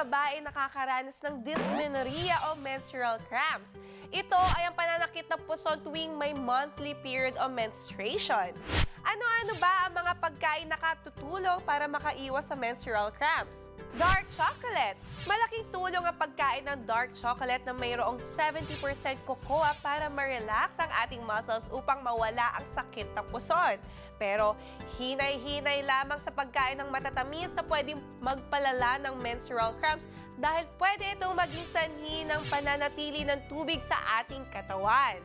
babae nakakaranas ng dysmenorrhea o menstrual cramps. Ito ay ang pananakit ng puson tuwing may monthly period o menstruation. Ano-ano ba ang mga pagkain nakatutulong para makaiwas sa menstrual cramps? Dark chocolate. Malaking tulong ang pagkain ng dark chocolate na mayroong 70% cocoa para ma-relax ang ating muscles upang mawala ang sakit ng puson. Pero hinay-hinay lamang sa pagkain ng matatamis na pwedeng magpalala ng menstrual cramps dahil pwede itong maging sanhi ng pananatili ng tubig sa ating katawan.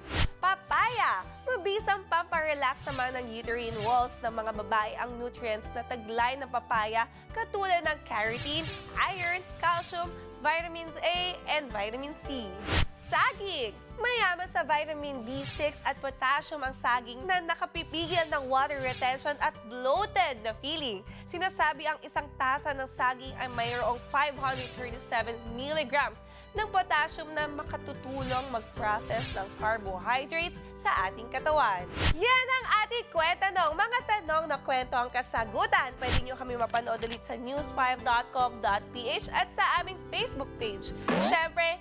Papaya! Mabisang pamparelax naman ng uterine walls ng mga babae ang nutrients na taglay ng papaya katulad ng carotene, iron, calcium, vitamins A, and vitamin C. Saging! Mayaman sa vitamin B6 at potassium ang saging na nakapipigil ng water retention at bloated na feeling. Sinasabi ang isang tasa ng saging ay mayroong 537 milligrams ng potassium na makatutulong mag-process ng carbohydrates sa ating katawan. Yan ang ating kwetanong. Mga tanong na kwento ang kasagutan. Pwede nyo kami mapanood ulit sa news5.com.ph at sa aming Facebook page. Siyempre,